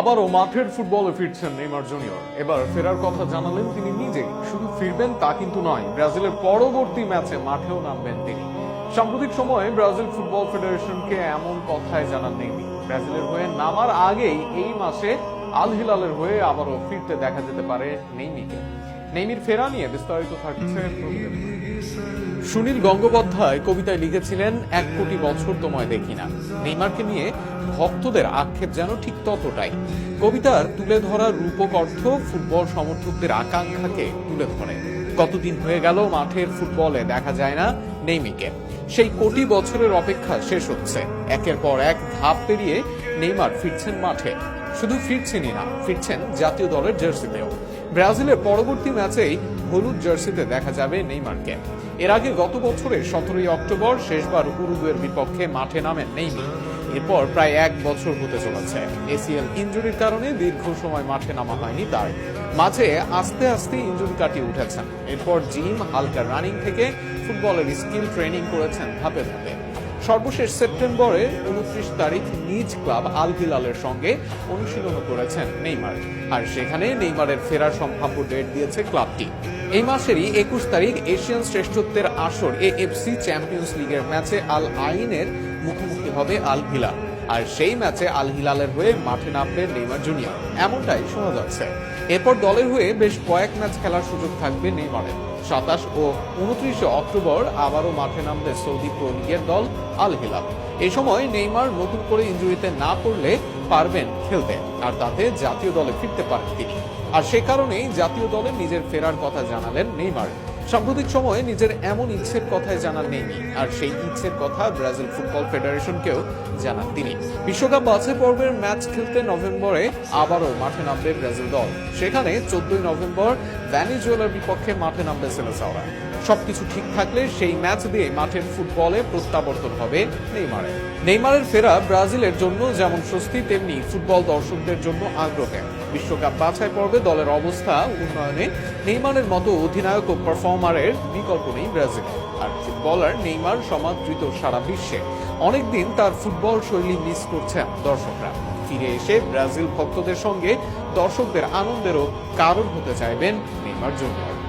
আবারও মাঠের ফুটবলে ফিরছেন নেইমার জুনিয়র। এবার ফেরার কথা জানালেন তিনি নিজেই। শুধু ফিরবেন তা কিন্তু নয়, ব্রাজিলের পরবর্তী ম্যাচে মাঠেও নামবেন তিনি। সাম্প্রতিক সময়ে ব্রাজিল ফুটবল ফেডারেশনকে এমন কথায় জানান নেইমি। ব্রাজিলের হয়ে নামার আগেই এই মাসে আল হিলালের হয়ে আবারও ফিরতে দেখা যেতে পারে নেইমিকে। নেইমির ফেরা নিয়ে বিস্তারিত থাকছে সুনীল গঙ্গোপাধ্যায় কবিতায় লিখেছিলেন, এক কোটি বছর তোমায় দেখি না। নেইমারকে নিয়ে ভক্তদের আক্ষেপ যেন ঠিক ততটাই। কবিতার তুলে ধরা রূপক অর্থ ফুটবল সমর্থকদের আকাঙ্ক্ষাকে তুলে ধরে। কতদিন হয়ে গেল মাঠের ফুটবলে দেখা যায় না নেইমিকে। সেই কোটি বছরের অপেক্ষা শেষ হচ্ছে। একের পর এক ধাপ পেরিয়ে নেইমার ফিরছেন মাঠে। শুধু ফিরছেনই না, ফিরছেন জাতীয় দলের জার্সিতেও। ব্রাজিলের পরবর্তী ম্যাচেই হলুদ জার্সিতে দেখা যাবে নেইমারকে। এর আগে গত বছরের সতেরোই অক্টোবর শেষবার উরুগুয়ের বিপক্ষে মাঠে নামেন নেইমার। এরপর প্রায় এক বছর হতে চলেছে। এসিএল ইঞ্জুরির কারণে দীর্ঘ সময় মাঠে নামা হয়নি তার। মাঝে আস্তে আস্তে ইঞ্জুরি কাটিয়ে উঠেছেন। এরপর জিম হালকা রানিং থেকে ফুটবলের স্কিল ট্রেনিং করেছেন ধাপে ধাপে। সর্বশেষ সেপ্টেম্বরে উনত্রিশ তারিখ নিজ ক্লাব আল হিলালের সঙ্গে অনুশীলন করেছেন নেইমার। আর সেখানে নেইমারের ফেরার সম্ভাব্য ডেট দিয়েছে ক্লাবটি। এই মাসেরই একুশ তারিখ এশিয়ান শ্রেষ্ঠত্বের আসর এএফসি চ্যাম্পিয়ন্স লিগের ম্যাচে আল আইনের মুখোমুখি হবে আল হিলাল। আর সেই ম্যাচে আল হিলালের হয়ে মাঠে নামবেন নেইমার জুনিয়র। এমনটাই শোনা যাচ্ছে। এরপর দলের হয়ে বেশ কয়েক ম্যাচ খেলার সুযোগ থাকবে নেইমারের। সাতাশ ও উনত্রিশে অক্টোবর আবারও মাঠে নামবে সৌদি প্রো লিগের দল আল হিলাল এ সময় নেইমার নতুন করে ইঞ্জুরিতে না পড়লে পারবেন খেলতে, আর তাতে জাতীয় দলে ফিরতে পারেন তিনি। আর সে কারণেই জাতীয় দলে নিজের ফেরার কথা জানালেন নেইমার। সাম্প্রতিক সময়ে নিজের এমন ইচ্ছের কথাই জানান নেইমি আর সেই ইচ্ছের কথা ব্রাজিল ফুটবল ফেডারেশনকেও জানান তিনি। বিশ্বকাপ বাছাই পর্বের ম্যাচ খেলতে নভেম্বরে আবারও মাঠে নামবে ব্রাজিল দল। সেখানে চোদ্দই নভেম্বর ভ্যানিজুয়েলার বিপক্ষে মাঠে নামবে সেলেসাওরা। সবকিছু ঠিক থাকলে সেই ম্যাচ দিয়ে মাঠের ফুটবলে প্রত্যাবর্তন হবে নেইমারের। নেইমারের ফেরা ব্রাজিলের জন্য যেমন স্বস্তি, তেমনি ফুটবল দর্শকদের জন্য আগ্রহে। বিশ্বকাপ বাছাই পর্বে দলের অবস্থা উন্নয়নে নেইমারের মতো অধিনায়ক ও পারফর্মারের বিকল্প নেই ব্রাজিল। আর ফুটবলার নেইমার সমাদৃত সারা বিশ্বে। অনেকদিন তার ফুটবল শৈলী মিস করছেন দর্শকরা। ফিরে এসে ব্রাজিল ভক্তদের সঙ্গে দর্শকদের আনন্দেরও কারণ হতে চাইবেন নেইমার জুনিয়র।